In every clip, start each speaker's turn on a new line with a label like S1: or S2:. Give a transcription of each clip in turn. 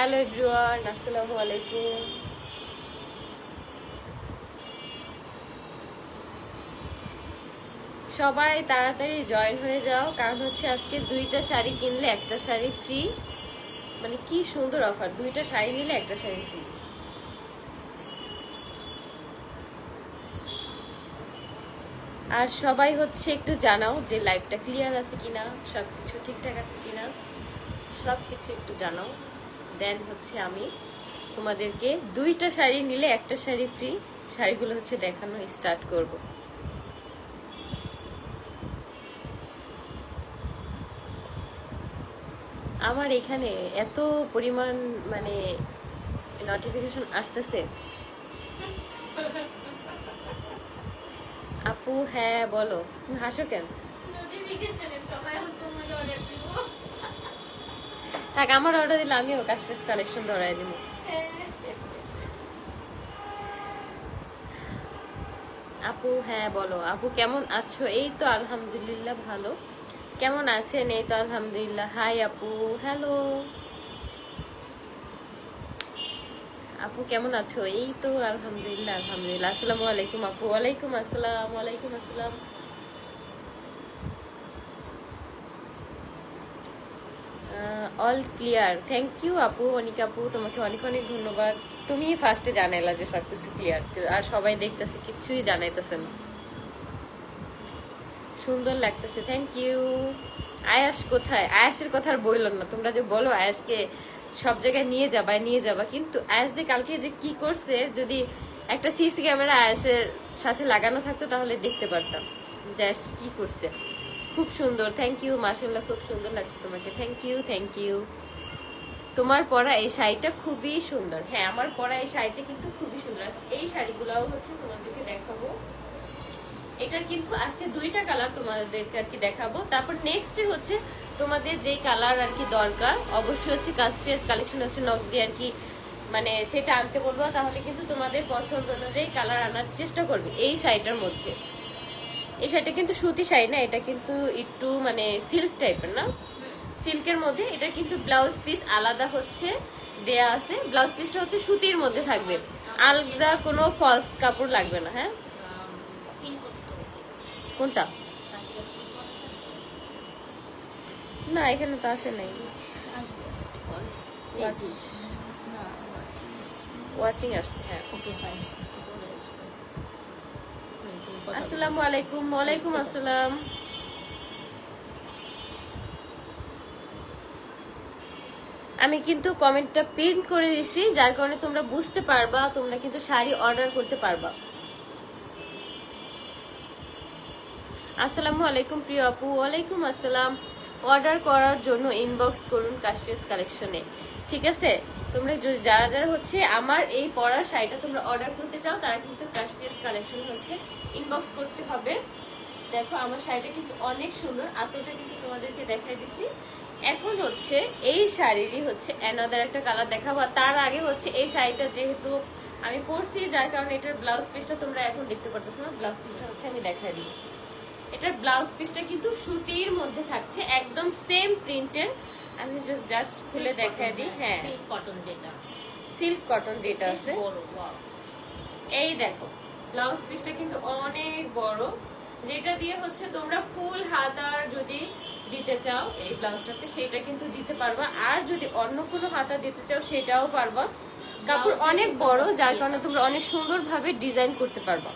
S1: Hello everyone, আসসালামু আলাইকুম। সবাই তাড়াতাড়ি জয়েন হয়ে যাও, কারণ হচ্ছে আজকে দুইটা শাড়ি কিনলে একটা শাড়ি ফ্রি মানে কি সুন্দর অফার দুইটা শাড়ি নিলে একটা শাড়ি ফ্রি আর সবাই হচ্ছে একটু জানাও যে লাইভটা ক্লিয়ার আছে কিনা সব কিছু ঠিকঠাক আছে কিনা সব কিছু একটু জানাও। দেন হচ্ছে আমি তোমাদেরকে দুইটা শাড়ি নিলে একটা শাড়ি ফ্রি শাড়িগুলো হচ্ছে দেখানো স্টার্ট করব। আমার এখানে এত পরিমাণ মানে নোটিফিকেশন আসতেছে। আপু হ্যাঁ বলো। তুমি হাসো কেন? থাক, আমার অর্ডার দিলে আমিও কালেকশন ধরাই দিব। আপু হ্যাঁ বলো। আপু, কেমন আছো? এই তো আলহামদুলিল্লাহ ভালো। কেমন আছেন? এই তো আলহামদুলিল্লাহ। হাই আপু। হ্যালো আপু, কেমন আছো? এই তো আলহামদুলিল্লাহ আলহামদুলিল্লাহ। আসসালামু আলাইকুম, আপু। ওয়ালাইকুম আসসালাম ওয়ালাইকুম আসসালাম। অল ক্লিয়ার থ্যাংক ইউ আপু, অনিক আপু, তোমাকে অনেক অনেক ধন্যবাদ। তুমি ফার্স্টে জানাইলা যে সবকিছু ক্লিয়ার আর সবাই দেখতেছে কিচ্ছুই জানাইতেছে সুন্দর লাগতেছে থ্যাংক ইউ আয়াস কোথায়? আয়াসের কথা আর বললাম না। তোমরা যে বলো আয়াসকে সব জায়গায় নিয়ে যাবা নিয়ে যাবা। কিন্তু আয়াস যে কালকে যে কি করছে, যদি একটা সিসি ক্যামেরা আয়াসের সাথে লাগানো থাকতো, তাহলে দেখতে পারতাম যে আয়াস কি করছে। খুব সুন্দর। থ্যাংক ইউ মাসাল্লাহ খুব সুন্দর লাগছে তোমাকে। থ্যাংক ইউ থ্যাংক ইউ তোমার পরা এই শাড়িটা খুবই সুন্দর। হ্যাঁ আমার পরা এই শাড়িটা কিন্তু খুবই সুন্দর। এই শাড়িগুলাও হচ্ছে তোমাদেরকে দেখাবো। এটা কিন্তু আজকে দুইটা কালার তোমাদেরকে আর কি দেখাবো। তারপর নেক্সট হচ্ছে তোমাদের যেই কালার আর কি দরকার, অবশ্যই হচ্ছে কাস্ট্রিয়াস কালেকশন হচ্ছে নক দিয়ে আর কি মানে সেটা আনতে বলব। তাহলে কিন্তু তোমাদের পছন্দ অনুযায়ী কালার আনার চেষ্টা করবে এই শাড়িটার মধ্যে। এই শাড়িটা কিন্তু সুতি শাড়ি না এটা কিন্তু একটু মানে সিল্ক টাইপের না? সিল্কের মধ্যে এটা কিন্তু ব্লাউজ পিস আলাদা হচ্ছে দেয়া আছে। ব্লাউজ পিসটা হচ্ছে সুতির মধ্যে থাকবে। আলাদা কোনো ফলস কাপড় লাগবে না হ্যাঁ? কোনটা? না এখানে তো আসে নাই। ওয়াচিং আসছে। হ্যাঁ। আসসালামু আলাইকুম ওয়ালাইকুম আসসালাম। আমি কিন্তু কমেন্টটা প্রিন্ট করে দিছি যার কারণে তোমরা বুঝতে পারবা, তোমরা কিন্তু শাড়ি অর্ডার করতে পারবা। আসসালামু আলাইকুম প্রিয় আপু, ওয়ালাইকুম আসসালাম। অর্ডার করার জন্য ইনবক্স করুন কাশ্মীর কালেকশনে ঠিক আছে? তোমরা যারা যারা হচ্ছে আমার এই পরার শাড়িটা তোমরা অর্ডার করতে চাও, তারা কিন্তু কাশ্মীর কালেকশন হচ্ছে ইনবক্স করতে হবে। দেখো, আমার শাড়িটা কিন্তু অনেক সুন্দর, আঁচলটা কিন্তু তোমাদেরকে দেখাই দিছি। এখন হচ্ছে এই শাড়িরই হচ্ছে অ্যানাদার একটা কালার দেখাবো তার আগে হচ্ছে এই শাড়িটা যেহেতু আমি পরছি, যার কারণে এটার ব্লাউজ পিসটা তোমরা এখন দেখতে পারতেছো না ব্লাউজ পিসটা হচ্ছে আমি দেখাই দিই। এটার ব্লাউজ পিসটা কিন্তু সুতির মধ্যে থাকছে একদম সেম প্রিন্টের আমি জাস্ট খুলে দেখাই দিই হ্যাঁ
S2: কটন যেটা।
S1: সিল্ক কটন যেটা আছে। এই দেখো ব্লাউজ পিসটা কিন্তু অনেক বড়। যেটা দিয়ে হচ্ছে তোমরা ফুল হাতার যদি দিতে চাও এই ব্লাউজটাতে সেটা কিন্তু দিতে পারবা। আর যদি অন্য কোনো হাতা দিতে চাও সেটাও পারবা। কাপড় অনেক বড় যার কারণে তোমরা অনেক সুন্দরভাবে ডিজাইন করতে পারবা।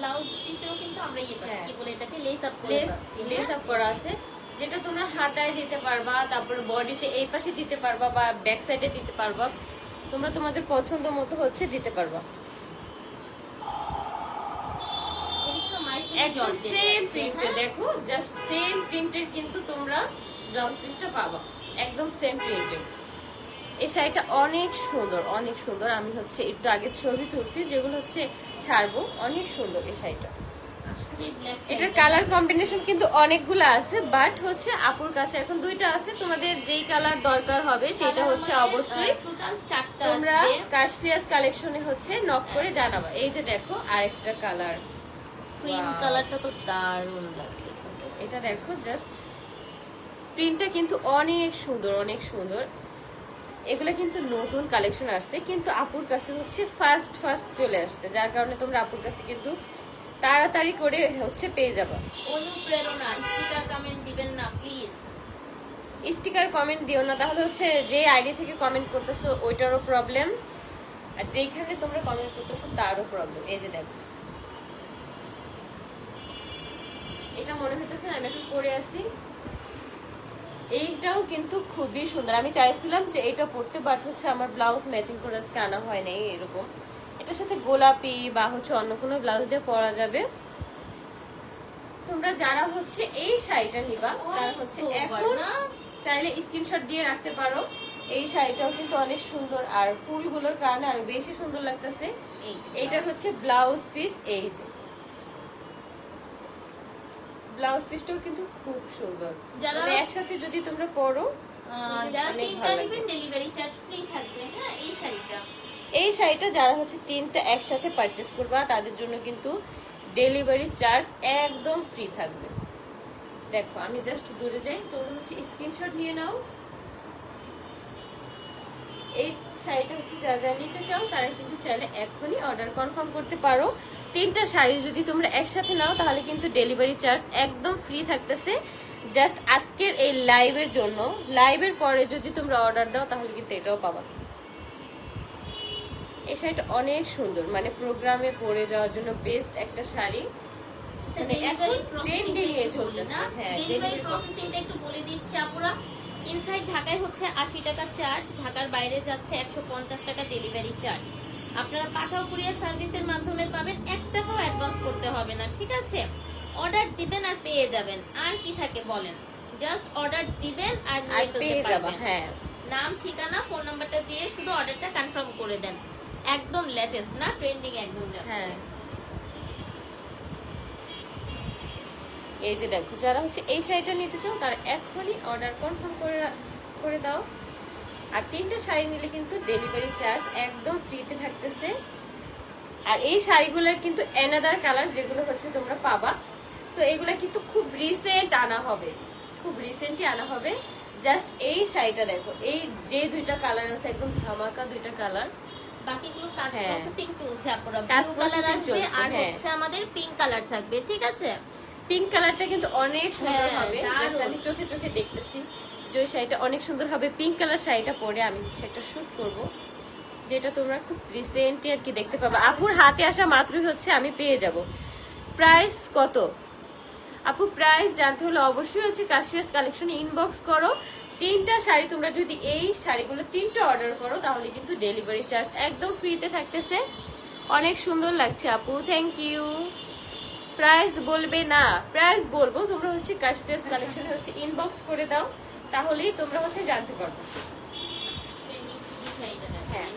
S2: ব্লাউজ পিসেও কিন্তু আমরা ইয়ে পাচ্ছি
S1: হ্যাঁ।
S2: কি বলে এটাকে? Lace up
S1: lace lace up করা আছে যেটা তোমরা হাতায় দিতে পারবা তারপরে বডিতে এই পাশে দিতে পারবা বা ব্যাক সাইডে দিতে পারবা। তোমরা তোমাদের পছন্দ মতো হচ্ছে দিতে পারবা। একদম সেম প্রিন্টের দেখো জাস্ট সেম প্রিন্টের কিন্তু তোমরা ব্লাউজ পিসটা পাবা। একদম সেম প্রিন্টের এই শাড়িটা অনেক সুন্দর অনেক সুন্দর। আমি হচ্ছে একটু আগে ছবি তুলছি যেগুলো হচ্ছে ছাড়বো। অনেক সুন্দর এই শাড়িটা। এটার কালার কম্বিনেশন কিন্তু অনেকগুলো আছে বাট হচ্ছে আপুর কাছে এখন দুইটা আছে। তোমাদের যেই কালার দরকার হবে সেটা হচ্ছে অবশ্যই তোমরা কাশপিয়াস কালেকশনে হচ্ছে নক করে জানাবা। এই যে দেখো আরেকটা কালার
S2: ক্রিম কালারটা তো দারুণ লাগে
S1: এটা দেখো জাস্ট প্রিন্টটা কিন্তু অনেক সুন্দর অনেক সুন্দর। এগুলো কিন্তু নতুন কালেকশন আসছে কিন্তু আপুর কাছে হচ্ছে ফার্স্ট ফার্স্ট চলে আসছে। যার কারণে তোমরা আপুর কাছে কিন্তু তাড়াতাড়ি করে হচ্ছে পেয়ে যাবা।
S2: অনুপ্রেরণা স্টিকার কমেন্ট দিবেন না প্লিজ
S1: স্টিকার কমেন্ট দিও না তাহলে হচ্ছে যে আইডি থেকে কমেন্ট করতেছো ওইটারও প্রবলেম আর যেখানে তোমরা কমেন্ট করতেছো তারও প্রবলেম এই যে দেখো। এটা মনে হইতেছে আমি এখন পরে আছি। এইটাও কিন্তু খুবই সুন্দর। আমি চাইছিলাম যে এটা পরতে বাট হচ্ছে আমার ব্লাউজ ম্যাচিং করে আজকে আনা হয় নাই এরকম। এটার সাথে গোলাপি বা হচ্ছে অন্য কোনো ব্লাউজ দিয়ে পরা যাবে। তোমরা যারা হচ্ছে এই শাড়িটা নিবা তারা
S2: অনেক
S1: হচ্ছে এখন চাইলে স্ক্রিনশট দিয়ে রাখতে পারো। এই শাড়িটাও কিন্তু অনেক সুন্দর আর ফুলগুলোর কারণে আরও বেশি সুন্দর লাগতেছে। এইটা হচ্ছে ব্লাউজ পিস এই যে। ব্লাউজ পিসটাও কিন্তু খুব সুন্দর।
S2: যারা-
S1: মানে একসাথে যদি তোমরা পরো
S2: যারা তিনটা নেবেন ডেলিভারি চার্জ ফ্রি থাকবে হ্যাঁ এই শাড়িটা।
S1: এই শাড়িটা যারা হচ্ছে তিনটা একসাথে পারচেস করবা তাদের জন্য কিন্তু ডেলিভারি চার্জ একদম ফ্রি থাকবে। দেখো আমি জাস্ট দূরে যাই তোমরা হচ্ছে স্ক্রিনশট নিয়ে নাও। এই শাড়িটা হচ্ছে যা যা নিতে চাও তারা কিন্তু চাইলে এখনই অর্ডার কনফার্ম করতে পারো। তিনটা শাড়ি যদি তোমরা একসাথে নাও তাহলে কিন্তু ডেলিভারি চার্জ একদম ফ্রি থাকতেছে। জাস্ট আজকের এই লাইভের জন্য। লাইভের পরে যদি তোমরা অর্ডার দাও তাহলে কিন্তু এটাও পাবা। এই শাড়িটা অনেক সুন্দর। মানে প্রোগ্রামে পরে যাওয়ার জন্য বেস্ট একটা শাড়ি।
S2: আচ্ছা ডেলিভারি
S1: এখন
S2: প্রসেসিং
S1: trending এ
S2: বলি
S1: চলতেছে,
S2: না।
S1: হ্যাঁ,
S2: ডেলিভারি প্রসেসিংটা একটু বলে দিচ্ছি আপুরা। ইনসাইড ঢাকায় হচ্ছে আশি টাকা চার্জ ঢাকার বাইরে যাচ্ছে একশো পঞ্চাশ টাকা ডেলিভারি চার্জ আপনারা পাঠাও কুরিয়ার সার্ভিসের মাধ্যমে পাবেন এক টাকাও অ্যাডভান্স করতে হবে না ঠিক আছে? অর্ডার দিবেন আর পেয়ে যাবেন আর কি থাকে বলেন? জাস্ট অর্ডার দিবেন আর
S1: পেয়ে
S2: যাবেন
S1: হ্যাঁ।
S2: নাম ঠিকানা ফোন নাম্বারটা দিয়ে শুধু অর্ডারটা কনফার্ম করে দেন। একদম লেটেস্ট না? ট্রেন্ডিং একদম যাচ্ছে।
S1: এই যে দেখো যারা হচ্ছে এই শাড়িটা নিতে চাও তারা এখনই অর্ডার কনফার্ম করে করে দাও। আর তিনটা শাড়ি নিলে কিন্তু ডেলিভারি চার্জ একদম ফ্রিতে থাকতেছে। আর এই শাড়িগুলোর কিন্তু এনাদার কালার যেগুলো হচ্ছে তোমরা পাবা। তো এগুলা কিন্তু খুব রিসেন্ট আনা হবে। খুব রিসেন্টই আনা হবে। জাস্ট এই শাড়িটা দেখো এই যে দুইটা কালার আছে একদম ধামাকা দুইটা কালার
S2: বাকিগুলো কাজ
S1: হ্যাঁ।
S2: প্রসেসিং চলছে আপুরা।
S1: কাজ
S2: ব্লু কালার আসবে
S1: চলছে,
S2: আর
S1: হ্যাঁ।
S2: হচ্ছে আমাদের পিঙ্ক কালার থাকবে ঠিক আছে?
S1: পিঙ্ক কালারটা কিন্তু অনেক সুন্দর
S2: হ্যাঁ,
S1: হবে। আমি চোখে চোখে দেখতেছি যে ওই শাড়িটা অনেক সুন্দর হবে। পিঙ্ক কালার শাড়িটা পরে আমি হচ্ছে একটা শুট করব যেটা তোমরা খুব রিসেন্টলি আর কি দেখতে পাবে। আপুর হাতে আসা মাত্রই হচ্ছে আমি পেয়ে যাব। প্রাইস কত? আপু প্রাইস জানতে হলে অবশ্যই হচ্ছে কাশ্মীর কালেকশনে ইনবক্স করো। তিনটা শাড়ি তোমরা যদি এই শাড়িগুলো তিনটা অর্ডার করো তাহলে কিন্তু ডেলিভারি চার্জ একদম ফ্রিতে থাকতেছে। অনেক সুন্দর লাগছে আপু। থ্যাংক ইউ প্রাইস বলবে না। প্রাইস বলব তোমরা হচ্ছে কাশ্মীর কালেকশন হচ্ছে ইনবক্স করে দাও তাহলেই তোমরা হচ্ছে জানতে পারবে। হ্যাঁ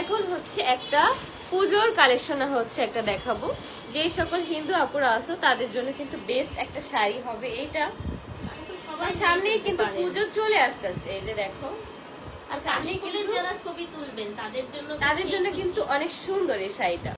S1: এখন হচ্ছে একটা পুজোর কালেকশন হচ্ছে একটা দেখাবো। যে সকল হিন্দু আপুরা আছো তাদের জন্য কিন্তু বেস্ট একটা শাড়ি হবে এটা। সবার সামনেই কিন্তু। পুজো চলে আসতেছে এই যে দেখো।
S2: আর
S1: কিন্তু
S2: যারা ছবি তুলবেন তাদের জন্য
S1: তাদের জন্য কিন্তু অনেক সুন্দর এই শাড়িটা।